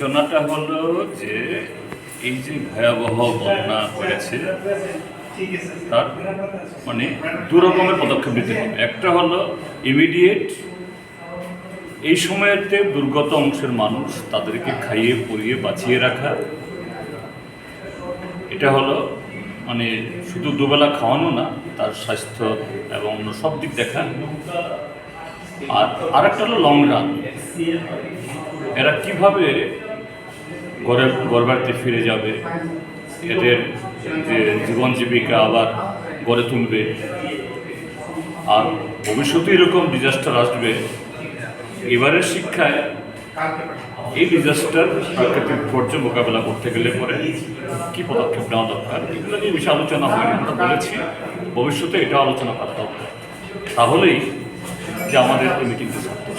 ঘটনাটা হলো যে এই যে ভয়াবহ বন্যা হয়েছে তার মানে দু রকমের পদক্ষেপ নিতে হবে। একটা হলো ইমিডিয়েট এই সময়তে দুর্গত অংশের মানুষ তাদেরকে খাইয়ে পরিয়ে বাঁচিয়ে রাখা। এটা হলো মানে শুধু দুবেলা খাওয়ানো না, তার স্বাস্থ্য এবং অন্য সব দিক দেখা আর আরেকটা হলো লং রান এরা কীভাবে ঘরে ঘর বাড়িতে ফিরে যাবে। এদের যে জীবন জীবিকা আবার গড়ে তুলবে। আর ভবিষ্যতে এরকম ডিজাস্টার আসবে। এবারের শিক্ষায় এই ডিজাস্টার প্রাকৃতিক বিপর্যয় মোকাবেলা করতে গেলে পরে কি পদক্ষেপ নেওয়া দরকার? এগুলো নিয়ে বেশি আলোচনা হয়নি, আমরা বলেছি। ভবিষ্যতে এটা আলোচনা করা দরকার। তাহলেই যে আমাদের মিটিংটা সার্থক।